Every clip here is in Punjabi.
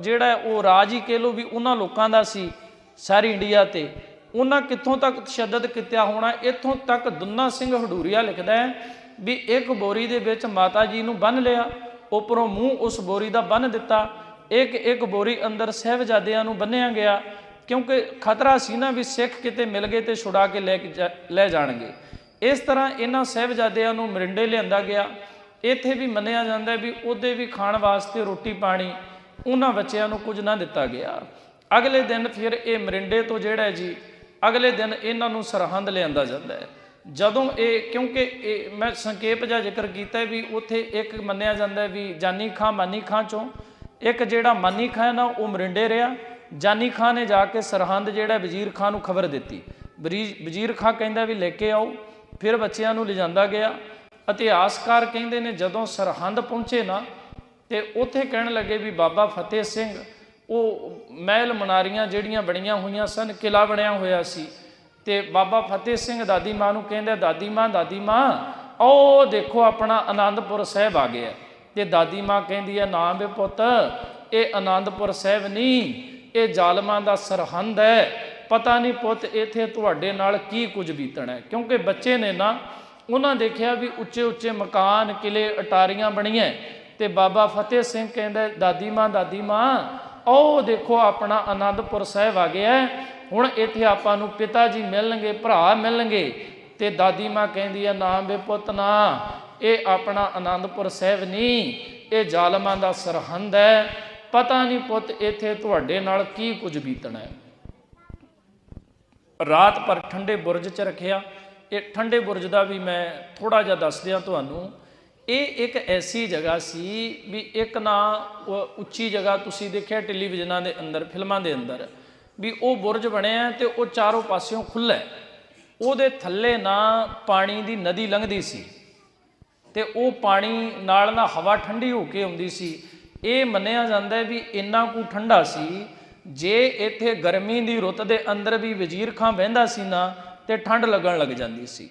ਜਿਹੜਾ ਉਹ ਰਾਜ ਹੀ ਕਹਿ ਲੋ ਵੀ ਉਹਨਾਂ ਲੋਕਾਂ ਦਾ ਸੀ, ਸਾਰੀ ਇੰਡੀਆ ਤੇ। ਉਹਨਾਂ ਕਿੱਥੋਂ ਤੱਕ ਤਸ਼ੱਦਦ ਕੀਤਾ ਹੋਣਾ, ਇੱਥੋਂ ਤੱਕ ਦੁੰਨਾ ਸਿੰਘ ਹਡੂਰੀਆ ਲਿਖਦਾ ਹੈ ਵੀ ਇੱਕ ਬੋਰੀ ਦੇ ਵਿੱਚ ਮਾਤਾ ਜੀ ਨੂੰ ਬੰਨ ਲਿਆ, ਉੱਪਰੋਂ ਮੂੰਹ ਉਸ ਬੋਰੀ ਦਾ ਬੰਨ ਦਿੱਤਾ। ਇੱਕ ਇੱਕ ਬੋਰੀ ਅੰਦਰ ਸਹਿਬਜ਼ਾਦਿਆਂ ਨੂੰ ਬੰਨਿਆ ਗਿਆ, ਕਿਉਂਕਿ ਖਤਰਾ ਸੀ ਨਾ ਵੀ ਸਿੱਖ ਕਿਤੇ ਮਿਲ ਗਏ ਤੇ ਛੁਡਾ ਕੇ ਲੈ ਕੇ ਜਾ- ਲੈ ਜਾਣਗੇ। ਇਸ ਤਰ੍ਹਾਂ ਇਹਨਾਂ ਸਹਿਬਜ਼ਾਦਿਆਂ ਨੂੰ ਮਰਿੰਡੇ ਲਿਆਂਦਾ ਗਿਆ। ਇੱਥੇ ਵੀ ਮੰਨਿਆ ਜਾਂਦਾ ਵੀ ਉਹਦੇ ਵੀ ਖਾਣ ਵਾਸਤੇ ਰੋਟੀ ਪਾਣੀ ਉਹਨਾਂ ਬੱਚਿਆਂ ਨੂੰ ਕੁਝ ਨਾ ਦਿੱਤਾ ਗਿਆ। ਅਗਲੇ ਦਿਨ ਫਿਰ ਇਹ ਮਰਿੰਡੇ ਤੋਂ ਜਿਹੜਾ ਹੈ ਜੀ, ਅਗਲੇ ਦਿਨ ਇਹਨਾਂ ਨੂੰ ਸਰਹੰਦ ਲਿਆਂਦਾ ਜਾਂਦਾ ਹੈ। ਜਦੋਂ ਇਹ, ਕਿਉਂਕਿ ਇਹ, ਮੈਂ ਸੰਖੇਪ ਜਿਹਾ ਜ਼ਿਕਰ ਕੀਤਾ ਵੀ ਉੱਥੇ ਇੱਕ ਮੰਨਿਆ ਜਾਂਦਾ ਵੀ ਜਾਨੀ ਖਾਂ ਮਾਨੀ ਖਾਂ ਚੋਂ, ਇੱਕ ਜਿਹੜਾ ਮਾਨੀ ਖਾਂ ਹੈ ਨਾ, ਉਹ ਮਰਿੰਡੇ ਰਿਹਾ। ਜਾਨੀ ਖਾਂ ਨੇ ਜਾ ਕੇ ਸਰਹੰਦ ਜਿਹੜਾ ਵਜ਼ੀਰ ਖਾਂ ਨੂੰ ਖਬਰ ਦਿੱਤੀ। ਵਜ਼ੀਰ ਵਜ਼ੀਰ ਖਾਂ ਕਹਿੰਦਾ ਵੀ ਲੈ ਕੇ ਆਓ, ਫਿਰ ਬੱਚਿਆਂ ਨੂੰ ਲਿਜਾਂਦਾ ਗਿਆ। ਇਤਿਹਾਸਕਾਰ ਕਹਿੰਦੇ ਨੇ ਜਦੋਂ ਸਰਹੰਦ ਪਹੁੰਚੇ ਨਾ ਤੇ ਉੱਥੇ ਕਹਿਣ ਲੱਗੇ ਵੀ ਬਾਬਾ ਫਤਿਹ ਸਿੰਘ, ਉਹ ਮਹਿਲ ਮਨਾਰੀਆਂ ਜਿਹੜੀਆਂ ਬਣੀਆਂ ਹੋਈਆਂ ਸਨ ਕਿਲਾ ਬਣਿਆ ਹੋਇਆ ਸੀ। ਤੇ ਬਾਬਾ ਫਤਿਹ ਸਿੰਘ ਦਾਦੀ ਮਾਂ ਨੂੰ ਕਹਿੰਦਾ, ਦਾਦੀ ਮਾਂ ਦਾਦੀ ਮਾਂ ਉਹ ਦੇਖੋ ਆਪਣਾ ਆਨੰਦਪੁਰ ਸਾਹਿਬ ਆ ਗਿਆ। ਤੇ ਦਾਦੀ ਮਾਂ ਕਹਿੰਦੀ ਹੈ, ਨਾ ਬੇ ਪੁੱਤ, ਇਹ ਆਨੰਦਪੁਰ ਸਾਹਿਬ ਨਹੀਂ, ਇਹ ਜ਼ਾਲਮਾਂ ਦਾ ਸਰਹੰਦ ਹੈ। ਪਤਾ ਨਹੀਂ ਪੁੱਤ, ਇੱਥੇ ਤੁਹਾਡੇ ਨਾਲ ਕੀ ਕੁਝ ਬੀਤਣਾ ਹੈ? ਕਿਉਂਕਿ ਬੱਚੇ ਨੇ ਨਾ, ਉਹਨਾਂ ਦੇਖਿਆ ਵੀ ਉੱਚੇ ਉੱਚੇ ਮਕਾਨ ਕਿਲੇ ਅਟਾਰੀਆਂ ਬਣੀਆਂ ਤੇ ਬਾਬਾ ਫਤਿਹ ਸਿੰਘ ਕਹਿੰਦਾ, ਦਾਦੀ ਮਾਂ ਦਾਦੀ ਮਾਂ ਉਹ ਦੇਖੋ ਆਪਣਾ ਆਨੰਦਪੁਰ ਸਾਹਿਬ ਆ ਗਿਆ ਹੁਣ ਇੱਥੇ ਆਪਾਂ ਨੂੰ ਪਿਤਾ ਜੀ ਮਿਲਣਗੇ, ਭਰਾ ਮਿਲਣਗੇ। ਤੇ ਦਾਦੀ ਮਾਂ ਕਹਿੰਦੀ ਹੈ, ਨਾ ਬੇ ਪੁੱਤ, ਨਾ, ਇਹ ਆਪਣਾ ਆਨੰਦਪੁਰ ਸਾਹਿਬ ਨਹੀਂ, ਇਹ ਜ਼ਾਲਮਾਂ ਦਾ ਸਰਹੰਦ ਹੈ। ਪਤਾ ਨਹੀਂ ਪੁੱਤ, ਇੱਥੇ ਤੁਹਾਡੇ ਨਾਲ ਕੀ ਕੁਝ ਬੀਤਣਾ ਹੈ? ਰਾਤ ਪਰ ਠੰਡੇ ਬੁਰਜ 'ਚ ਰੱਖਿਆ। ਇਹ ਠੰਡੇ ਬੁਰਜ ਦਾ ਵੀ ਮੈਂ ਥੋੜਾ ਜਿਹਾ ਦੱਸ ਦਿਆਂ ਤੁਹਾਨੂੰ ਇਹ ਇੱਕ ਐਸੀ ਜਗ੍ਹਾ ਸੀ ਵੀ ਇੱਕ ਨਾ ਉੱਚੀ ਜਗ੍ਹਾ ਤੁਸੀਂ ਦੇਖਿਆ ਟੈਲੀਵਿਜ਼ਨਾਂ ਦੇ ਅੰਦਰ, ਫਿਲਮਾਂ ਦੇ ਅੰਦਰ, ਵੀ ਉਹ ਬੁਰਜ ਬਣਿਆ ਹੈ ਤੇ ਉਹ ਚਾਰੋਂ ਪਾਸਿਓਂ ਖੁੱਲ੍ਹਾ ਉਹਦੇ ਥੱਲੇ ਨਾ ਪਾਣੀ ਦੀ ਨਦੀ ਲੰਘਦੀ ਸੀ ਤੇ ਉਹ ਪਾਣੀ ਨਾਲ ਨਾ ਹਵਾ ਠੰਡੀ ਹੋ ਕੇ ਆਉਂਦੀ ਸੀ। ਇਹ ਮੰਨਿਆ ਜਾਂਦਾ ਹੈ ਵੀ ਇੰਨਾ ਕੁ ਠੰਡਾ ਸੀ, ਜੇ ਇੱਥੇ ਗਰਮੀ ਦੀ ਰੁੱਤ ਦੇ ਅੰਦਰ ਵੀ ਵਜ਼ੀਰ ਖਾਂ ਬਹਿੰਦਾ ਸੀ ਨਾ ਤੇ ਠੰਡ ਲੱਗਣ ਲੱਗ ਜਾਂਦੀ ਸੀ।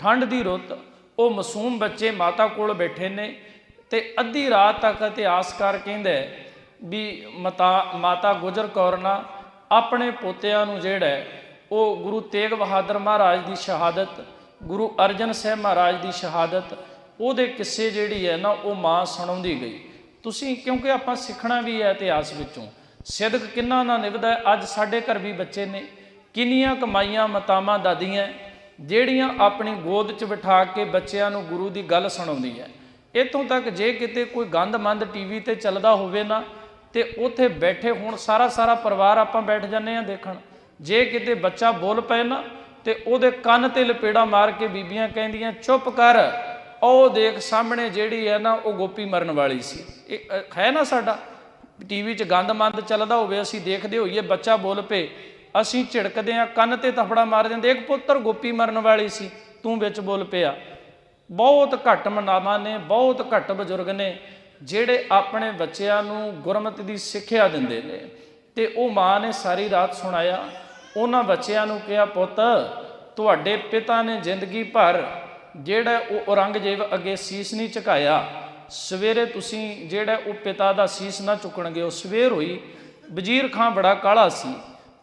ਠੰਡ ਦੀ ਰੁੱਤ ਉਹ ਮਾਸੂਮ ਬੱਚੇ ਮਾਤਾ ਕੋਲ ਬੈਠੇ ਨੇ ਤੇ ਅੱਧੀ ਰਾਤ ਤੱਕ ਇਤਿਹਾਸਕਾਰ ਕਹਿੰਦਾ ਵੀ ਮਤਾ ਮਾਤਾ ਗੁਜਰ ਕੌਰ ਨਾ ਆਪਣੇ ਪੋਤਿਆਂ ਨੂੰ ਜਿਹੜਾ ਉਹ ਗੁਰੂ ਤੇਗ ਬਹਾਦਰ ਮਹਾਰਾਜ ਦੀ ਸ਼ਹਾਦਤ, ਗੁਰੂ ਅਰਜਨ ਸਾਹਿਬ ਮਹਾਰਾਜ ਦੀ ਸ਼ਹਾਦਤ, ਉਹਦੇ ਕਿੱਸੇ ਜਿਹੜੀ ਹੈ ਨਾ ਉਹ ਮਾਂ ਸੁਣਾਉਂਦੀ ਗਈ। ਤੁਸੀਂ ਕਿਉਂਕਿ ਆਪਾਂ ਸਿੱਖਣਾ ਵੀ ਹੈ ਇਤਿਹਾਸ ਵਿੱਚੋਂ ਸਿਦਕ ਕਿੰਨਾ ਨਾ ਨਿਭਦਾ ਅੱਜ ਸਾਡੇ ਘਰ ਵੀ ਬੱਚੇ ਨੇ, ਕਿੰਨੀਆਂ ਕਮਾਈਆਂ ਮਤਾਵਾਂ ਦਾਦੀਆਂ ਜਿਹੜੀਆਂ ਆਪਣੀ ਗੋਦ 'ਚ ਬਿਠਾ ਕੇ ਬੱਚਿਆਂ ਨੂੰ ਗੁਰੂ ਦੀ ਗੱਲ ਸੁਣਾਉਂਦੀ ਹੈ। ਇੱਥੋਂ ਤੱਕ ਜੇ ਕਿਤੇ ਕੋਈ ਗੰਦਮੰਦ ਟੀਵੀ ਤੇ ਚੱਲਦਾ ਹੋਵੇ ਨਾ, ਤੇ ਉੱਥੇ ਬੈਠੇ ਹੁਣ ਸਾਰਾ ਸਾਰਾ ਪਰਿਵਾਰ ਆਪਾਂ ਬੈਠ ਜਾਂਦੇ ਆ ਦੇਖਣ। ਜੇ ਕਿਤੇ ਬੱਚਾ ਬੋਲ ਪਏ ਨਾ, ਤੇ ਉਹਦੇ ਕੰਨ ਤੇ ਲਪੇੜਾ ਮਾਰ ਕੇ ਬੀਬੀਆਂ ਕਹਿੰਦੀਆਂ, ਚੁੱਪ ਕਰ, ਉਹ ਦੇਖ ਸਾਹਮਣੇ ਜਿਹੜੀ ਹੈ ਨਾ, ਉਹ ਗੋਪੀ ਮਰਨ ਵਾਲੀ ਸੀ। ਇਹ ਹੈ ਨਾ ਸਾਡਾ? ਟੀਵੀ 'ਚ ਗੰਦ ਮੰਦ ਚੱਲਦਾ ਹੋਵੇ, ਅਸੀਂ ਦੇਖਦੇ ਹੋਈਏ ਬੱਚਾ ਬੋਲ ਪਏ। ਅਸੀਂ ਝਿੜਕਦੇ ਆ ਕੰਨ ਤੇ ਤਫੜਾ ਮਾਰ ਦਿੰਦੇ ਇੱਕ ਪੁੱਤਰ ਗੋਪੀ ਮਰਨ ਵਾਲੀ ਸੀ, ਤੂੰ ਵਿੱਚ ਬੋਲ ਪਿਆ। ਬਹੁਤ ਘੱਟ ਮਨਾਵਾਂ ਨੇ, ਬਹੁਤ ਘੱਟ ਬਜ਼ੁਰਗ ਨੇ, ਜਿਹੜੇ ਆਪਣੇ ਬੱਚਿਆਂ ਨੂੰ ਗੁਰਮਤਿ ਦੀ ਸਿੱਖਿਆ ਦਿੰਦੇ ਨੇ। ਤੇ ਉਹ ਮਾਂ ਨੇ ਸਾਰੀ ਰਾਤ ਸੁਣਾਇਆ, ਉਹਨਾਂ ਬੱਚਿਆਂ ਨੂੰ ਕਿਹਾ, ਪੁੱਤ, ਤੁਹਾਡੇ ਪਿਤਾ ਨੇ ਜ਼ਿੰਦਗੀ ਭਰ ਜਿਹੜਾ ਉਹ ਔਰੰਗਜ਼ੇਬ ਅੱਗੇ ਸੀਸ ਨਹੀਂ ਝੁਕਾਇਆ। ਸਵੇਰੇ ਤੁਸੀਂ ਜਿਹੜਾ ਉਹ ਪਿਤਾ ਦਾ ਸੀਸ ਨਾ ਚੁੱਕਣਗੇ, ਉਹ ਸਵੇਰ ਹੋਈ ਵਜ਼ੀਰ ਖਾਂ ਬੜਾ ਕਾਲਾ ਸੀ।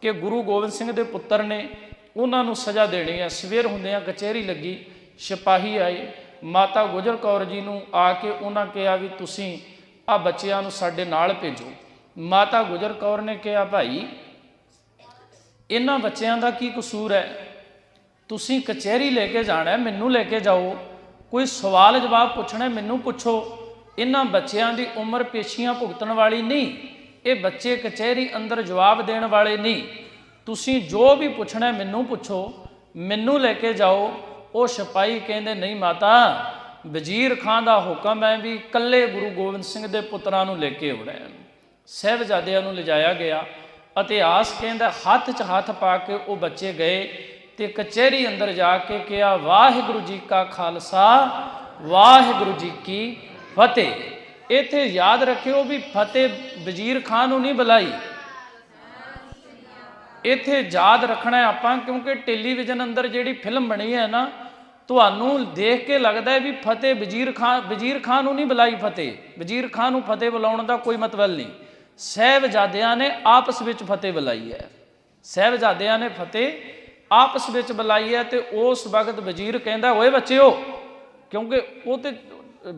ਕਿ ਗੁਰੂ ਗੋਬਿੰਦ ਸਿੰਘ ਦੇ ਪੁੱਤਰ ਨੇ ਉਹਨਾਂ ਨੂੰ ਸਜ਼ਾ ਦੇਣੀ ਹੈ ਸਵੇਰ ਹੁੰਦਿਆਂ ਕਚਹਿਰੀ ਲੱਗੀ, ਸਿਪਾਹੀ ਆਏ। ਮਾਤਾ ਗੁਜਰ ਕੌਰ ਜੀ ਨੂੰ ਆ ਕੇ ਉਹਨਾਂ ਕਿਹਾ ਵੀ ਤੁਸੀਂ ਆ ਬੱਚਿਆਂ ਨੂੰ ਸਾਡੇ ਨਾਲ ਭੇਜੋ। ਮਾਤਾ ਗੁਜਰ ਕੌਰ ਨੇ ਕਿਹਾ, ਭਾਈ, ਇਹਨਾਂ ਬੱਚਿਆਂ ਦਾ ਕੀ ਕਸੂਰ ਹੈ? ਤੁਸੀਂ ਕਚਹਿਰੀ ਲੈ ਕੇ ਜਾਣਾ ਮੈਨੂੰ ਲੈ ਕੇ ਜਾਓ। ਕੋਈ ਸਵਾਲ ਜਵਾਬ ਪੁੱਛਣਾ ਮੈਨੂੰ ਪੁੱਛੋ। ਇਹਨਾਂ ਬੱਚਿਆਂ ਦੀ ਉਮਰ ਪੇਸ਼ੀਆਂ ਭੁਗਤਣ ਵਾਲੀ ਨਹੀਂ। ਇਹ ਬੱਚੇ ਕਚਹਿਰੀ ਅੰਦਰ ਜਵਾਬ ਦੇਣ ਵਾਲੇ ਨਹੀਂ। ਤੁਸੀਂ ਜੋ ਵੀ ਪੁੱਛਣਾ ਮੈਨੂੰ ਪੁੱਛੋ, ਮੈਨੂੰ ਲੈ ਕੇ ਜਾਓ। ਉਹ ਸਿਪਾਹੀ ਕਹਿੰਦੇ, ਨਹੀਂ ਮਾਤਾ, ਵਜ਼ੀਰ ਖਾਨ ਦਾ ਹੁਕਮ ਹੈ ਵੀ ਕੱਲੇ ਗੁਰੂ ਗੋਬਿੰਦ ਸਿੰਘ ਦੇ ਪੁੱਤਰਾਂ ਨੂੰ ਲੈ ਕੇ ਆਉਣਾ ਹੈ। ਸਹਿਬਜ਼ਾਦਿਆਂ ਨੂੰ ਲਿਜਾਇਆ ਗਿਆ ਇਤਿਹਾਸ ਕਹਿੰਦਾ, ਹੱਥ 'ਚ ਹੱਥ ਪਾ ਕੇ ਉਹ ਬੱਚੇ ਗਏ ਤੇ ਕਚਹਿਰੀ ਅੰਦਰ ਜਾ ਕੇ ਕਿਹਾ, ਵਾਹਿਗੁਰੂ ਜੀ ਕਾ ਖਾਲਸਾ, ਵਾਹਿਗੁਰੂ ਜੀ ਕੀ ਫਤਿਹ। ਇੱਥੇ ਯਾਦ ਰੱਖਿਓ ਵੀ ਫਤਿਹ ਵਜ਼ੀਰ ਖਾਨ ਨੂੰ ਨਹੀਂ ਬੁਲਾਈ। ਇੱਥੇ ਯਾਦ ਰੱਖਣਾ ਹੈ ਆਪਾਂ, ਕਿਉਂਕਿ ਟੈਲੀਵਿਜ਼ਨ ਅੰਦਰ ਜਿਹੜੀ ਫਿਲਮ ਬਣੀ ਹੈ ਨਾ, ਤੁਹਾਨੂੰ ਦੇਖ ਕੇ ਲੱਗਦਾ ਹੈ ਵੀ ਫਤਿਹ ਵਜ਼ੀਰ ਖਾਨ ਵਜ਼ੀਰ ਖਾਨ ਨੂੰ ਨਹੀਂ ਬੁਲਾਈ ਫਤਿਹ। ਵਜ਼ੀਰ ਖਾਨ ਨੂੰ ਫਤਿਹ ਬੁਲਾਉਣ ਦਾ ਕੋਈ ਮਤਲਬ ਨਹੀਂ। ਸਹਿਬਜ਼ਾਦਿਆਂ ਨੇ ਆਪਸ ਵਿੱਚ ਫਤਿਹ ਬੁਲਾਈ ਹੈ। ਸਹਿਬਜ਼ਾਦਿਆਂ ਨੇ ਫਤਿਹ ਆਪਸ ਵਿੱਚ ਬੁਲਾਈ ਹੈ ਤੇ ਉਸ ਵਕਤ ਵਜ਼ੀਰ ਕਹਿੰਦਾ, ਓਏ ਬੱਚਿਓ, ਕਿਉਂਕਿ ਉਹ ਤੇ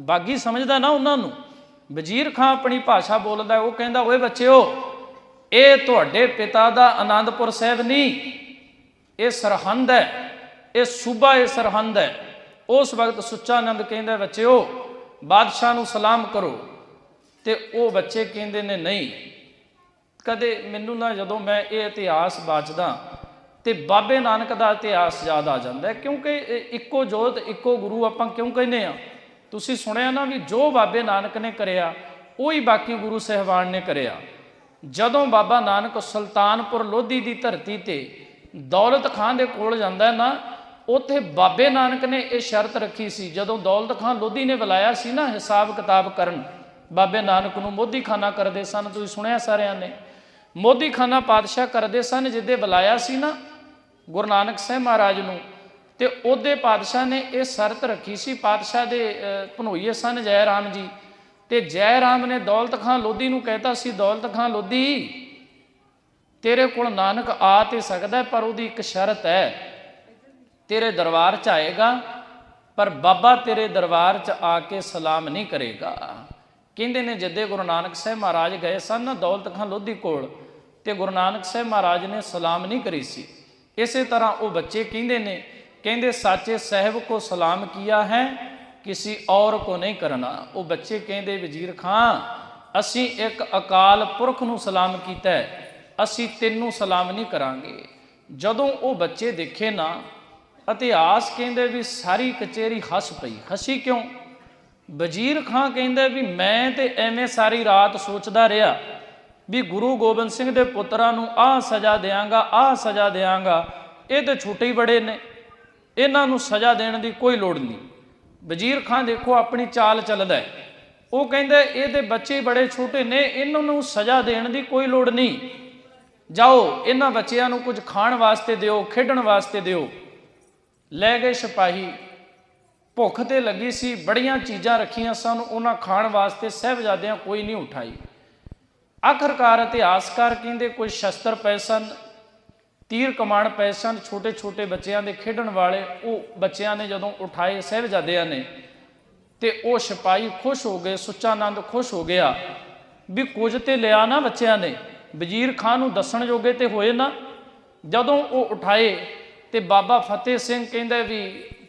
ਬਾਗੀ ਸਮਝਦਾ ਨਾ ਉਹਨਾਂ ਨੂੰ। ਵਜ਼ੀਰ ਖਾਂ ਆਪਣੀ ਭਾਸ਼ਾ ਬੋਲਦਾ ਉਹ ਕਹਿੰਦਾ, ਓਏ ਬੱਚਿਓ, ਇਹ ਤੁਹਾਡੇ ਪਿਤਾ ਦਾ ਆਨੰਦਪੁਰ ਸਾਹਿਬ ਨਹੀਂ, ਇਹ ਸਰਹੰਦ ਹੈ, ਇਹ ਸੂਬਾ, ਇਹ ਸਰਹੰਦ ਹੈ। ਉਸ ਵਕਤ ਸੁੱਚਾ ਆਨੰਦ ਕਹਿੰਦਾ, ਬੱਚਿਓ, ਬਾਦਸ਼ਾਹ ਨੂੰ ਸਲਾਮ ਕਰੋ। ਤੇ ਉਹ ਬੱਚੇ ਕਹਿੰਦੇ ਨੇ, ਨਹੀਂ, ਕਦੇ ਮੈਨੂੰ ਨਾ ਜਦੋਂ ਮੈਂ ਇਹ ਇਤਿਹਾਸ ਬਾਚਦਾ ਤੇ ਬਾਬੇ ਨਾਨਕ ਦਾ ਇਤਿਹਾਸ ਯਾਦ ਆ ਜਾਂਦਾ ਕਿਉਂਕਿ ਇਹ ਇੱਕੋ ਜੋਤ, ਇੱਕੋ ਗੁਰੂ ਆਪਾਂ ਕਿਉਂ ਕਹਿੰਦੇ ਆ ਤੁਸੀਂ ਸੁਣਿਆ ਨਾ ਵੀ ਜੋ ਬਾਬੇ ਨਾਨਕ ਨੇ ਕਰਿਆ, ਉਹੀ ਬਾਕੀ ਗੁਰੂ ਸਹਿਬਾਨ ਨੇ ਕਰਿਆ। ਜਦੋਂ ਬਾਬਾ ਨਾਨਕ ਸੁਲਤਾਨਪੁਰ ਲੋਧੀ ਦੀ ਧਰਤੀ ਤੇ ਦੌਲਤ ਖਾਨ ਦੇ ਕੋਲ ਜਾਂਦਾ ਨਾ, ਉੱਥੇ ਬਾਬੇ ਨਾਨਕ ਨੇ ਇਹ ਸ਼ਰਤ ਰੱਖੀ ਸੀ, ਜਦੋਂ ਦੌਲਤ ਖਾਨ ਲੋਧੀ ਨੇ ਬੁਲਾਇਆ ਸੀ ਨਾ ਹਿਸਾਬ ਕਿਤਾਬ ਕਰਨ, ਬਾਬੇ ਨਾਨਕ ਨੂੰ ਮੋਦੀ ਖਾਨਾ ਕਰਦੇ ਸਨ, ਤੁਸੀਂ ਸੁਣਿਆ ਸਾਰਿਆਂ ਨੇ। ਮੋਦੀ ਖਾਨਾ ਪਾਤਸ਼ਾਹ ਕਰਦੇ ਸਨ, ਜਿੱਦੇ ਬੁਲਾਇਆ ਸੀ ਨਾ ਗੁਰੂ ਨਾਨਕ ਸਾਹਿਬ ਮਹਾਰਾਜ ਨੂੰ ਤੇ ਉਹਦੇ ਪਾਤਸ਼ਾਹ ਨੇ ਇਹ ਸ਼ਰਤ ਰੱਖੀ ਸੀ, ਪਾਤਸ਼ਾਹ ਦੇ ਭਨੋਈਏ ਸਨ ਜੈ ਰਾਮ ਜੀ। ਤੇ ਜੈ ਰਾਮ ਨੇ ਦੌਲਤ ਖਾਨ ਲੋਧੀ ਨੂੰ ਕਹਿਤਾ ਸੀ, ਦੌਲਤ ਖਾਨ ਲੋਧੀ, ਤੇਰੇ ਕੋਲ ਨਾਨਕ ਆ ਤੇ ਸਕਦਾ ਪਰ ਉਹਦੀ ਇੱਕ ਸ਼ਰਤ ਹੈ, ਤੇਰੇ ਦਰਬਾਰ 'ਚ ਆਏਗਾ, ਪਰ ਬਾਬਾ ਤੇਰੇ ਦਰਬਾਰ 'ਚ ਆ ਕੇ ਸਲਾਮ ਨਹੀਂ ਕਰੇਗਾ। ਕਹਿੰਦੇ ਨੇ, ਜਦੇ ਗੁਰੂ ਨਾਨਕ ਸਾਹਿਬ ਮਹਾਰਾਜ ਗਏ ਸਨ ਨਾ ਦੌਲਤ ਖਾਨ ਲੋਧੀ ਕੋਲ, ਤੇ ਗੁਰੂ ਨਾਨਕ ਸਾਹਿਬ ਮਹਾਰਾਜ ਨੇ ਸਲਾਮ ਨਹੀਂ ਕਰੀ ਸੀ। ਇਸੇ ਤਰ੍ਹਾਂ ਉਹ ਬੱਚੇ ਕਹਿੰਦੇ ਨੇ ਕਹਿੰਦੇ, ਸਾਚੇ ਸਾਹਿਬ ਕੋ ਸਲਾਮ ਕੀਆ ਹੈ, ਕਿਸੇ ਔਰ ਕੋ ਨਹੀਂ ਕਰਨਾ। ਉਹ ਬੱਚੇ ਕਹਿੰਦੇ, ਵਜ਼ੀਰ ਖਾਂ, ਅਸੀਂ ਇੱਕ ਅਕਾਲ ਪੁਰਖ ਨੂੰ ਸਲਾਮ ਕੀਤਾ ਅਸੀਂ ਤੈਨੂੰ ਸਲਾਮ ਨਹੀਂ ਕਰਾਂਗੇ। ਜਦੋਂ ਉਹ ਬੱਚੇ ਦੇਖੇ ਨਾ, ਇਤਿਹਾਸ ਕਹਿੰਦੇ ਵੀ ਸਾਰੀ ਕਚੇਰੀ ਹੱਸ ਪਈ। ਹੱਸੀ ਕਿਉਂ? ਵਜ਼ੀਰ ਖਾਂ ਕਹਿੰਦਾ ਵੀ ਮੈਂ ਤੇ ਐਵੇਂ ਸਾਰੀ ਰਾਤ ਸੋਚਦਾ ਰਿਹਾ ਵੀ ਗੁਰੂ ਗੋਬਿੰਦ ਸਿੰਘ ਦੇ ਪੁੱਤਰਾਂ ਨੂੰ ਆਹ ਸਜ਼ਾ ਦੇਵਾਂਗਾ ਆਹ ਸਜ਼ਾ ਦੇਵਾਂਗਾ ਇਹ ਤੇ ਛੋਟੇ ਹੀ ਬੜੇ ਨੇ। ਇਹਨਾਂ ਨੂੰ ਸਜ਼ਾ ਦੇਣ ਦੀ ਕੋਈ ਲੋੜ ਨਹੀਂ। ਵਜ਼ੀਰ ਖਾਂ ਦੇਖੋ ਆਪਣੀ ਚਾਲ ਚੱਲਦਾ ਹੈ। ਉਹ ਕਹਿੰਦਾ, ਇਹਦੇ ਬੱਚੇ ਬੜੇ ਛੋਟੇ ਨੇ, ਇਹਨਾਂ ਨੂੰ ਸਜ਼ਾ ਦੇਣ ਦੀ ਕੋਈ ਲੋੜ ਨਹੀਂ। ਜਾਓ, ਇਹਨਾਂ ਬੱਚਿਆਂ ਨੂੰ ਕੁਝ ਖਾਣ ਵਾਸਤੇ ਦਿਓ, ਖੇਡਣ ਵਾਸਤੇ ਦਿਓ। ਲੈ ਗਏ ਸਿਪਾਹੀ। ਭੁੱਖ ਤੇ ਲੱਗੀ ਸੀ, ਬੜੀਆਂ ਚੀਜ਼ਾਂ ਰੱਖੀਆਂ ਸਨ, ਉਹਨਾਂ ਖਾਣ ਵਾਸਤੇ ਸਹਿਬਜ਼ਾਦਿਆਂ ਕੋਈ ਨਹੀਂ ਉਠਾਈ। ਆਖਰਕਾਰ ਇਤਿਹਾਸਕਾਰ ਕਹਿੰਦੇ, ਕੋਈ ਸ਼ਸਤਰ ਪਏ ਸਨ ਤੀਰ ਕਮਾਨ ਪਏ ਸਨ, ਛੋਟੇ ਛੋਟੇ ਬੱਚਿਆਂ ਦੇ ਖੇਡਣ ਵਾਲੇ ਉਹ ਬੱਚਿਆਂ ਨੇ ਜਦੋਂ ਉਠਾਏ ਸਹਿਬਜ਼ਾਦਿਆਂ ਨੇ ਤੇ ਉਹ ਸਿਪਾਹੀ ਖੁਸ਼ ਹੋ ਗਏ ਸੁੱਚਾ ਆਨੰਦ ਖੁਸ਼ ਹੋ ਗਿਆ ਵੀ ਕੁਝ ਤੇ ਲਿਆ ਨਾ ਬੱਚਿਆਂ ਨੇ, ਵਜ਼ੀਰ ਖਾਨ ਨੂੰ ਦੱਸਣ ਜੋਗੇ ਤੇ ਹੋਏ ਨਾ। ਜਦੋਂ ਉਹ ਉਠਾਏ ਤੇ ਬਾਬਾ ਫਤਿਹ ਸਿੰਘ ਕਹਿੰਦਾ ਵੀ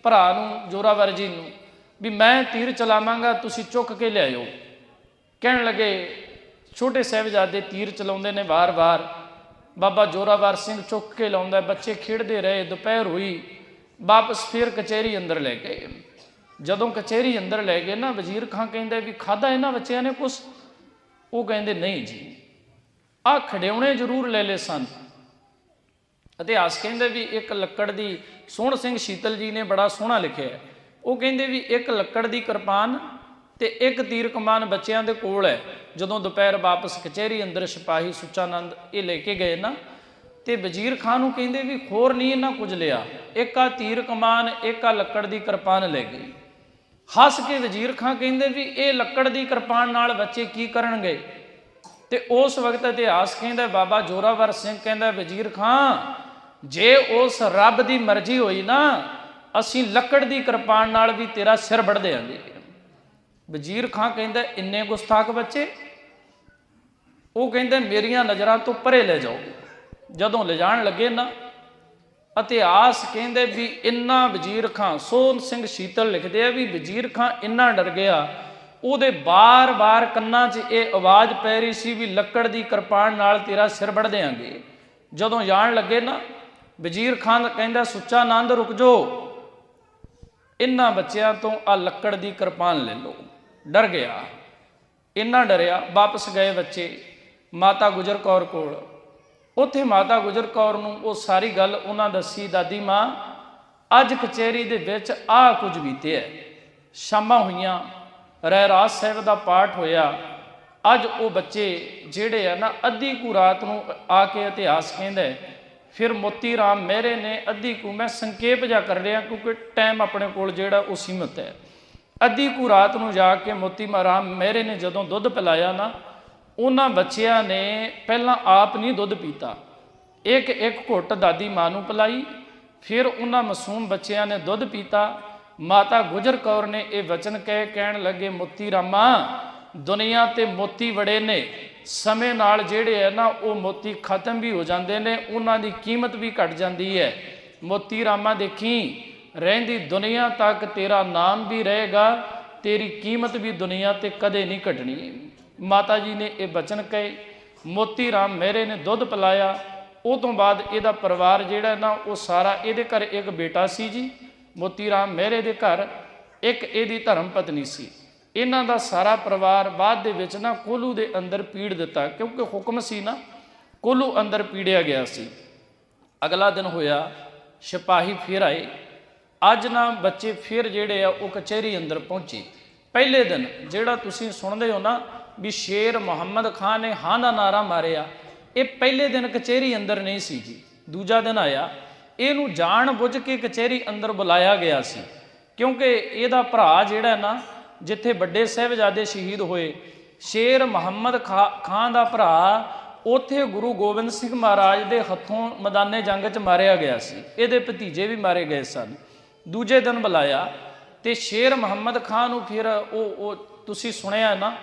ਭਰਾ ਨੂੰ, ਜੋਰਾਵਰ ਜੀ ਨੂੰ ਵੀ ਮੈਂ ਤੀਰ ਚਲਾਵਾਂਗਾ, ਤੁਸੀਂ ਚੁੱਕ ਕੇ ਲਿਆਇਓ। ਕਹਿਣ ਲੱਗੇ, ਛੋਟੇ ਸਾਹਿਬਜ਼ਾਦੇ ਤੀਰ ਚਲਾਉਂਦੇ ਨੇ ਵਾਰ-ਵਾਰ। ਬਾਬਾ ਜੋਰਾਵਰ ਸਿੰਘ ਚੁੱਕ ਕੇ ਲਾਉਂਦਾ, ਬੱਚੇ ਖੇਡਦੇ ਰਹੇ, ਦੁਪਹਿਰ ਹੋਈ, ਵਾਪਸ ਫਿਰ ਕਚਹਿਰੀ ਅੰਦਰ ਲੈ ਗਏ। ਜਦੋਂ ਕਚਹਿਰੀ ਅੰਦਰ ਲੈ ਗਏ ਨਾ, ਵਜ਼ੀਰ ਖਾਂ ਕਹਿੰਦਾ ਵੀ ਖਾਦਾ ਇਹਨਾਂ ਬੱਚਿਆਂ ਨੇ ਕੁਛ? ਉਹ ਕਹਿੰਦੇ, ਨਹੀਂ ਜੀ ਆ ਖੜਿਆਉਣੇ ਜ਼ਰੂਰ ਲੈ ਲੈ ਸਨ। ਇਤਿਹਾਸ ਕਹਿੰਦੇ ਵੀ ਇੱਕ ਲੱਕੜ ਦੀ, ਸੋਹਣ ਸਿੰਘ ਸ਼ੀਤਲ ਜੀ ਨੇ ਬੜਾ ਸੋਹਣਾ ਲਿਖਿਆ ਉਹ ਕਹਿੰਦੇ ਵੀ ਇੱਕ ਲੱਕੜ ਦੀ ਕਿਰਪਾਨ ਤੇ ਇੱਕ ਤੀਰ ਕਮਾਨ ਬੱਚਿਆਂ ਦੇ ਕੋਲ ਹੈ। ਜਦੋਂ ਦੁਪਹਿਰ ਵਾਪਸ ਕਚਹਿਰੀ ਅੰਦਰ ਸਿਪਾਹੀ ਸੁੱਚਾਨੰਦ ਇਹ ਲੈ ਕੇ ਗਏ ਨਾ, ਤੇ ਵਜ਼ੀਰ ਖਾਨ ਨੂੰ ਕਹਿੰਦੇ ਵੀ ਖੋਰ ਨਹੀਂ ਇਹਨਾਂ ਕੁਝ ਲਿਆ। ਇੱਕ ਆ ਤੀਰ ਕਮਾਨ ਇੱਕ ਆ ਲੱਕੜ ਦੀ ਕਿਰਪਾਨ ਲੈ ਗਈ। ਹੱਸ ਕੇ ਵਜ਼ੀਰ ਖਾਨ ਕਹਿੰਦੇ ਵੀ ਇਹ ਲੱਕੜ ਦੀ ਕਿਰਪਾਨ ਨਾਲ ਬੱਚੇ ਕੀ ਕਰਨਗੇ? ਤੇ ਉਸ ਵਕਤ ਇਤਿਹਾਸ ਕਹਿੰਦਾ, ਬਾਬਾ ਜੋਰਾਵਰ ਸਿੰਘ ਕਹਿੰਦਾ, ਵਜ਼ੀਰ ਖਾਨ, ਜੇ ਉਸ ਰੱਬ ਦੀ ਮਰਜ਼ੀ ਹੋਈ ਨਾ, ਅਸੀਂ ਲੱਕੜ ਦੀ ਕਿਰਪਾਨ ਨਾਲ ਵੀ ਤੇਰਾ ਸਿਰ ਵੜ ਦੇਾਂਗੇ ਵਜ਼ੀਰ ਖਾਂ ਕਹਿੰਦਾ, ਇੰਨੇ ਗੁਸਤਾਖ ਬੱਚੇ? ਉਹ ਕਹਿੰਦੇ, ਮੇਰੀਆਂ ਨਜ਼ਰਾਂ ਤੋਂ ਪਰੇ ਲੈ ਜਾਓ। ਜਦੋਂ ਲਿਜਾਣ ਲੱਗੇ ਨਾ, ਇਤਿਹਾਸ ਕਹਿੰਦੇ ਵੀ ਇੰਨਾ ਵਜ਼ੀਰ ਖਾਂ, ਸੋਹਣ ਸਿੰਘ ਸ਼ੀਤਲ ਲਿਖਦੇ ਆ ਵੀ ਵਜ਼ੀਰ ਖਾਂ ਇੰਨਾ ਡਰ ਗਿਆ। ਉਹਦੇ ਬਾਰ-ਬਾਰ ਕੰਨਾਂ 'ਚ ਇਹ ਆਵਾਜ਼ ਪੈ ਰਹੀ ਸੀ ਵੀ ਲੱਕੜ ਦੀ ਕਿਰਪਾਨ ਨਾਲ ਤੇਰਾ ਸਿਰ ਵੜ ਦੇਾਂਗੇ ਜਦੋਂ ਜਾਣ ਲੱਗੇ ਨਾ, ਵਜ਼ੀਰ ਖਾਨ ਕਹਿੰਦਾ, ਸੁੱਚਾ ਆਨੰਦ, ਰੁਕ ਜੋ ਇਹਨਾਂ ਬੱਚਿਆਂ ਤੋਂ ਆ ਲੱਕੜ ਦੀ ਕਿਰਪਾਨ ਲੈ ਲਓ। ਡਰ ਗਿਆ। ਇੰਨਾ ਡਰਿਆ, ਵਾਪਸ ਗਏ ਬੱਚੇ ਮਾਤਾ ਗੁਜਰ ਕੌਰ ਕੋਲ। ਉੱਥੇ ਮਾਤਾ ਗੁਜਰ ਕੌਰ ਨੂੰ ਉਹ ਸਾਰੀ ਗੱਲ ਉਹਨਾਂ ਦੱਸੀ, ਦਾਦੀ ਮਾਂ, ਅੱਜ ਕਚਹਿਰੀ ਦੇ ਵਿੱਚ ਆ ਕੁਝ ਬੀਤਿਆ ਸ਼ਾਮਾਂ ਹੋਈਆਂ ਰਹਿਰਾਜ ਸਾਹਿਬ ਦਾ ਪਾਠ ਹੋਇਆ। ਅੱਜ ਉਹ ਬੱਚੇ ਜਿਹੜੇ ਆ ਨਾ, ਅੱਧੀ ਕੁ ਰਾਤ ਨੂੰ ਆ ਕੇ ਇਤਿਹਾਸ ਕਹਿੰਦਾ ਫਿਰ ਮੋਤੀ ਰਾਮ ਮੇਰੇ ਨੇ ਅੱਧੀ ਕੁ, ਮੈਂ ਸੰਖੇਪ ਜਾ ਕਰ ਰਿਹਾ ਕਿਉਂਕਿ ਟਾਈਮ ਆਪਣੇ ਕੋਲ ਜਿਹੜਾ ਉਹ ਸੀਮਤ ਹੈ। ਅੱਧੀ ਕੁ ਰਾਤ ਨੂੰ ਜਾ ਕੇ ਮੋਤੀ ਰਾਮ ਮਹਿਰੇ ਨੇ ਜਦੋਂ ਦੁੱਧ ਪਿਲਾਇਆ ਨਾ, ਉਹਨਾਂ ਬੱਚਿਆਂ ਨੇ ਪਹਿਲਾਂ ਆਪ ਨਹੀਂ ਦੁੱਧ ਪੀਤਾ। ਇੱਕ ਇੱਕ ਘੁੱਟ ਦਾਦੀ ਮਾਂ ਨੂੰ ਪਿਲਾਈ, ਫਿਰ ਉਹਨਾਂ ਮਾਸੂਮ ਬੱਚਿਆਂ ਨੇ ਦੁੱਧ ਪੀਤਾ। ਮਾਤਾ ਗੁਜਰ ਕੌਰ ਨੇ ਇਹ ਵਚਨ ਕਹਿ ਕਹਿਣ ਲੱਗੇ, ਮੋਤੀ ਰਾਮਾ, ਦੁਨੀਆ ਤੇ ਮੋਤੀ ਬੜੇ ਨੇ। ਸਮੇਂ ਨਾਲ ਜਿਹੜੇ ਹੈ ਨਾ, ਉਹ ਮੋਤੀ ਖਤਮ ਵੀ ਹੋ ਜਾਂਦੇ ਨੇ, ਉਹਨਾਂ ਦੀ ਕੀਮਤ ਵੀ ਘਟ ਜਾਂਦੀ ਹੈ। ਮੋਤੀ ਰਾਮਾ ਦੇਖੀ ਰਹਿੰਦੀ ਦੁਨੀਆ ਤੱਕ ਤੇਰਾ ਨਾਮ ਵੀ ਰਹੇਗਾ, ਤੇਰੀ ਕੀਮਤ ਵੀ ਦੁਨੀਆ ਤੇ ਕਦੇ ਨਹੀਂ ਘਟਣੀ। ਮਾਤਾ ਜੀ ਨੇ ਇਹ ਬਚਨ ਕਹੇ, ਮੋਤੀ ਰਾਮ ਮੇਰੇ ਨੇ ਦੁੱਧ ਪਿਲਾਇਆ, ਉਹ ਤੋਂ ਬਾਅਦ ਇਹਦਾ ਪਰਿਵਾਰ ਜਿਹੜਾ ਨਾ, ਉਹ ਸਾਰਾ ਇਹਦੇ ਘਰ ਇੱਕ ਬੇਟਾ ਸੀ ਜੀ। ਮੋਤੀ ਰਾਮ ਮੇਰੇ ਦੇ ਘਰ ਇੱਕ ਇਹਦੀ ਧਰਮ ਪਤਨੀ ਸੀ। ਇਹਨਾਂ ਦਾ ਸਾਰਾ ਪਰਿਵਾਰ ਬਾਅਦ ਦੇ ਵਿੱਚ ਨਾ ਕੋਲੂ ਦੇ ਅੰਦਰ ਪੀੜ ਦਿੱਤਾ, ਕਿਉਂਕਿ ਹੁਕਮ ਸੀ ਨਾ, ਕੋਲੂ ਅੰਦਰ ਪੀੜਿਆ ਗਿਆ ਸੀ। ਅਗਲਾ ਦਿਨ ਹੋਇਆ, ਸਿਪਾਹੀ ਫਿਰ ਆਏ। ਅੱਜ ਨਾ ਬੱਚੇ ਫਿਰ ਜਿਹੜੇ ਆ ਉਹ ਕਚਹਿਰੀ ਅੰਦਰ ਪਹੁੰਚੇ। ਪਹਿਲੇ ਦਿਨ ਜਿਹੜਾ ਤੁਸੀਂ ਸੁਣਦੇ ਹੋ ਨਾ ਵੀ ਸ਼ੇਰ ਮੁਹੰਮਦ ਖਾਨ ਨੇ ਹਾਂ ਦਾ ਨਾਰਾ ਮਾਰਿਆ, ਇਹ ਪਹਿਲੇ ਦਿਨ ਕਚਹਿਰੀ ਅੰਦਰ ਨਹੀਂ ਸੀ ਜੀ। ਦੂਜਾ ਦਿਨ ਆਇਆ, ਇਹਨੂੰ ਜਾਣ ਬੁੱਝ ਕੇ ਕਚਹਿਰੀ ਅੰਦਰ ਬੁਲਾਇਆ ਗਿਆ ਸੀ। ਕਿਉਂਕਿ ਇਹਦਾ ਭਰਾ ਜਿਹੜਾ ਨਾ, ਜਿੱਥੇ ਵੱਡੇ ਸਾਹਿਬਜ਼ਾਦੇ ਸ਼ਹੀਦ ਹੋਏ, ਸ਼ੇਰ ਮੁਹੰਮਦ ਖਾ- ਖਾਨ ਦਾ ਭਰਾ, ਉੱਥੇ ਗੁਰੂ ਗੋਬਿੰਦ ਸਿੰਘ ਮਹਾਰਾਜ ਦੇ ਹੱਥੋਂ ਮੈਦਾਨੇ ਜੰਗ 'ਚ ਮਾਰਿਆ ਗਿਆ ਸੀ। ਇਹਦੇ ਭਤੀਜੇ ਵੀ ਮਾਰੇ ਗਏ ਸਨ। ਦੂਜੇ ਦਿਨ ਬੁਲਾਇਆ ਤੇ ਸ਼ੇਰ ਮੁਹੰਮਦ ਖਾਨ ਨੂੰ ਫਿਰ ਉਹ ਉਹ ਤੁਸੀਂ ਸੁਣਿਆ ਨਾ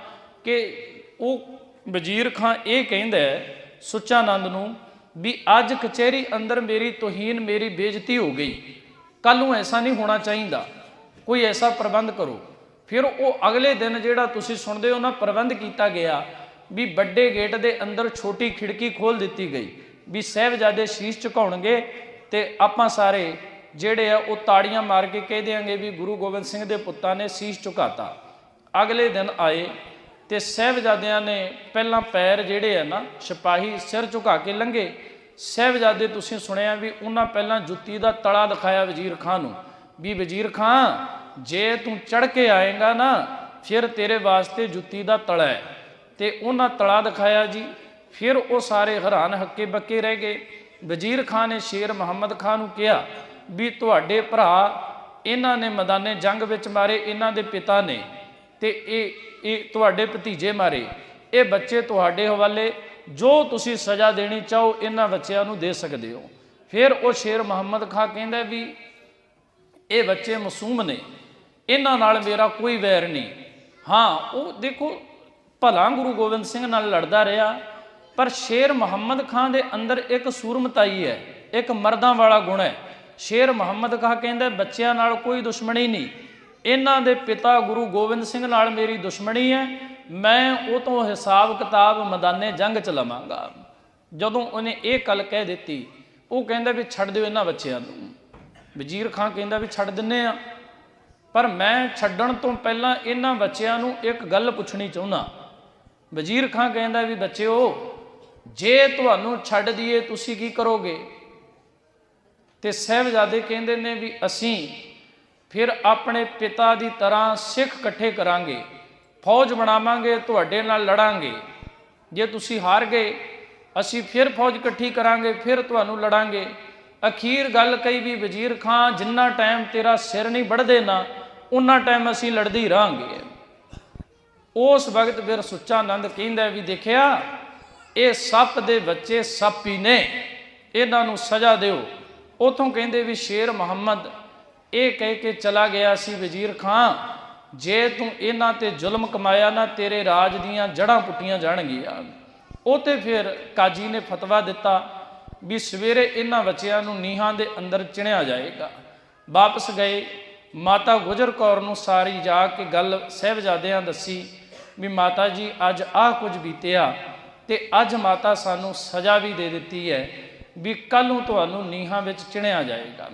ਕਿ ਉਹ ਵਜ਼ੀਰ ਖਾਨ ਇਹ ਕਹਿੰਦਾ ਹੈ ਸੁੱਚਾਨੰਦ ਨੂੰ ਵੀ ਅੱਜ ਕਚਹਿਰੀ ਅੰਦਰ ਮੇਰੀ ਤੋਹੀਨ ਮੇਰੀ ਬੇਇੱਜ਼ਤੀ ਹੋ ਗਈ। ਕੱਲ ਨੂੰ ਐਸਾ ਨਹੀਂ ਹੋਣਾ ਚਾਹੀਦਾ। ਕੋਈ ਐਸਾ ਪ੍ਰਬੰਧ ਕਰੋ। ਫਿਰ ਉਹ ਅਗਲੇ ਦਿਨ ਜਿਹੜਾ ਤੁਸੀਂ ਸੁਣਦੇ ਹੋ ਨਾ ਪ੍ਰਬੰਧ ਕੀਤਾ ਗਿਆ ਵੀ ਵੱਡੇ ਗੇਟ ਦੇ ਅੰਦਰ ਛੋਟੀ ਖਿੜਕੀ ਖੋਲ ਦਿੱਤੀ ਗਈ ਵੀ ਸਹਿਬਜ਼ਾਦੇ ਸ਼ੀਸ਼ ਝੁਕਾਉਣਗੇ ਤੇ ਆਪਾਂ ਸਾਰੇ ਜਿਹੜੇ ਆ ਉਹ ਤਾੜੀਆਂ ਮਾਰ ਕੇ ਕਹਿ ਦਿਆਂਗੇ ਵੀ ਗੁਰੂ ਗੋਬਿੰਦ ਸਿੰਘ ਦੇ ਪੁੱਤਾਂ ਨੇ ਸ਼ੀਸ਼ ਝੁਕਾਤਾ ਅਗਲੇ ਦਿਨ ਆਏ ਤੇ ਸਹਿਬਜ਼ਾਦਿਆਂ ਨੇ ਪਹਿਲਾਂ ਪੈਰ ਜਿਹੜੇ ਆ ਨਾ ਸਿਪਾਹੀ ਸਿਰ ਝੁਕਾ ਕੇ ਲੰਘੇ। ਸਹਿਬਜ਼ਾਦੇ ਤੁਸੀਂ ਸੁਣਿਆ ਵੀ ਉਹਨਾਂ ਪਹਿਲਾਂ ਜੁੱਤੀ ਦਾ ਤਲਾ ਦਿਖਾਇਆ ਵਜ਼ੀਰ ਖਾਨ ਨੂੰ ਵੀ ਵਜ਼ੀਰ ਖਾਨ, ਜੇ ਤੂੰ ਚੜ ਕੇ ਆਏਗਾ ਨਾ, ਫਿਰ ਤੇਰੇ ਵਾਸਤੇ ਜੁੱਤੀ ਦਾ ਤਲਾ ਹੈ। ਤੇ ਉਹਨਾਂ ਤਲਾ ਦਿਖਾਇਆ ਜੀ, ਫਿਰ ਉਹ ਸਾਰੇ ਹੈਰਾਨ ਹੱਕੇ ਬੱਕੇ ਰਹਿ ਗਏ। ਵਜ਼ੀਰ ਖਾਨ ਨੇ ਸ਼ੇਰ ਮੁਹੰਮਦ ਖਾਨ ਨੂੰ ਕਿਹਾ ਵੀ ਤੁਹਾਡੇ ਭਰਾ ਇਹਨਾਂ ਨੇ ਮੈਦਾਨੇ ਜੰਗ ਵਿੱਚ ਮਾਰੇ, ਇਹਨਾਂ ਦੇ ਪਿਤਾ ਨੇ ਤੇ ਇਹ ਇਹ ਤੁਹਾਡੇ ਭਤੀਜੇ ਮਾਰੇ। ਇਹ ਬੱਚੇ ਤੁਹਾਡੇ ਹਵਾਲੇ, ਜੋ ਤੁਸੀਂ ਸਜ਼ਾ ਦੇਣੀ ਚਾਹੋ, ਇਹਨਾਂ ਬੱਚਿਆਂ ਨੂੰ ਦੇ ਸਕਦੇ ਹੋ। ਫਿਰ ਉਹ ਸ਼ੇਰ ਮੁਹੰਮਦ ਖਾਂ ਕਹਿੰਦਾ ਵੀ, ਇਹ ਬੱਚੇ ਮਾਸੂਮ ਨੇ, ਇਹਨਾਂ ਨਾਲ ਮੇਰਾ ਕੋਈ ਵੈਰ ਨਹੀਂ। ਹਾਂ, ਉਹ ਦੇਖੋ, ਭਲਾ ਗੁਰੂ ਗੋਬਿੰਦ ਸਿੰਘ ਨਾਲ ਲੜਦਾ ਰਿਹਾ, ਪਰ ਸ਼ੇਰ ਮੁਹੰਮਦ ਖਾਨ ਦੇ ਅੰਦਰ ਇੱਕ ਸੂਰਮਤਾਈ ਹੈ, ਇੱਕ ਮਰਦਾਂ ਵਾਲਾ ਗੁਣ ਹੈ। ਸ਼ੇਰ ਮੁਹੰਮਦ ਖਾਨ ਕਹਿੰਦਾ, ਬੱਚਿਆਂ ਨਾਲ ਕੋਈ ਦੁਸ਼ਮਣੀ ਨਹੀਂ। ਇਹਨਾਂ ਦੇ ਪਿਤਾ ਗੁਰੂ ਗੋਬਿੰਦ ਸਿੰਘ ਨਾਲ ਮੇਰੀ ਦੁਸ਼ਮਣੀ ਹੈ। ਮੈਂ ਉਹ ਤੋਂ ਹਿਸਾਬ ਕਿਤਾਬ ਮੈਦਾਨੇ ਜੰਗ ਚ ਲਵਾਂਗਾ। ਜਦੋਂ ਉਹਨੇ ਇਹ ਗੱਲ ਕਹਿ ਦਿੱਤੀ, ਉਹ ਕਹਿੰਦਾ ਵੀ ਛੱਡ ਦਿਓ ਇਹਨਾਂ ਬੱਚਿਆਂ ਨੂੰ। ਵਜ਼ੀਰ ਖਾਨ ਕਹਿੰਦਾ ਵੀ ਛੱਡ ਦਿੰਨੇ ਆ। ਪਰ ਮੈਂ ਛੱਡਣ ਤੋਂ ਪਹਿਲਾਂ ਇਹਨਾਂ ਬੱਚਿਆਂ ਨੂੰ ਇੱਕ ਗੱਲ ਪੁੱਛਣੀ ਚਾਹੁੰਦਾ। ਵਜ਼ੀਰ ਖਾਨ ਕਹਿੰਦਾ ਵੀ ਬੱਚਿਓ, ਜੇ ਤੁਹਾਨੂੰ ਛੱਡ ਦਈਏ ਤੁਸੀਂ ਕੀ ਕਰੋਗੇ? ਤੇ ਸਹਿਬਜ਼ਾਦੇ ਕਹਿੰਦੇ ਨੇ ਵੀ ਅਸੀਂ ਫਿਰ ਆਪਣੇ ਪਿਤਾ ਦੀ ਤਰ੍ਹਾਂ ਸਿੱਖ ਇਕੱਠੇ ਕਰਾਂਗੇ, ਫੌਜ ਬਣਾਵਾਂਗੇ, ਤੁਹਾਡੇ ਨਾਲ ਲੜਾਂਗੇ। ਜੇ ਤੁਸੀਂ ਹਾਰ ਗਏ, ਅਸੀਂ ਫਿਰ ਫੌਜ ਇਕੱਠੀ ਕਰਾਂਗੇ, ਫਿਰ ਤੁਹਾਨੂੰ ਲੜਾਂਗੇ। ਅਖੀਰ ਗੱਲ ਕਹੀ ਵੀ ਵਜ਼ੀਰ ਖਾਨ, ਜਿੰਨਾ ਟਾਈਮ ਤੇਰਾ ਸਿਰ ਨਹੀਂ ਵੱਢਦੇ ਨਾ, ਉਨਾ ਟਾਈਮ ਅਸੀਂ ਲੜਦੀ ਹੀ ਰਹਾਂਗੇ। ਉਸ ਵਕਤ ਫਿਰ ਸੁੱਚਾ ਆਨੰਦ ਕਹਿੰਦਾ ਵੀ ਦੇਖਿਆ, ਇਹ ਸੱਪ ਦੇ ਬੱਚੇ ਸੱਪ ਹੀ ਨੇ, ਇਹਨਾਂ ਨੂੰ ਸਜ਼ਾ ਦਿਓ। ਉਥੋਂ ਕਹਿੰਦੇ ਵੀ ਸ਼ੇਰ ਮੁਹੰਮਦ, ਇਹ ਕਹਿ ਕੇ ਚਲਾ ਗਿਆ ਸੀ ਵਜ਼ੀਰ ਖਾਨ ਜੇ ਤੂੰ ਇਹਨਾਂ ਤੇ ਜ਼ੁਲਮ ਕਮਾਇਆ ਨਾ ਤੇਰੇ ਰਾਜ ਦੀਆਂ ਜੜਾਂ ਪੁੱਟੀਆਂ ਜਾਣਗੀਆਂ। ਉਹ ਤੇ ਫਿਰ ਕਾਜੀ ਨੇ ਫਤਵਾ ਦਿੱਤਾ ਵੀ ਸਵੇਰੇ ਇਹਨਾਂ ਬੱਚਿਆਂ ਨੂੰ ਨੀਹਾਂ ਦੇ ਅੰਦਰ ਚਿਣਿਆ ਜਾਏਗਾ। ਵਾਪਸ ਗਏ, ਮਾਤਾ ਗੁਜਰ ਕੌਰ ਨੂੰ ਸਾਰੀ ਜਾ ਕੇ ਗੱਲ ਸਹਿਬਜ਼ਾਦਿਆਂ ਦੱਸੀ ਵੀ ਮਾਤਾ ਜੀ, ਅੱਜ ਆਹ ਕੁਝ ਬੀਤਿਆ ਤੇ ਅੱਜ ਮਾਤਾ ਸਾਨੂੰ ਸਜ਼ਾ ਵੀ ਦੇ ਦਿੱਤੀ ਹੈ। ਵੀ ਕੱਲ ਨੂੰ ਤੁਹਾਨੂੰ ਨੀਹਾਂ ਵਿੱਚ ਚਿਣਿਆ ਜਾਏਗਾ।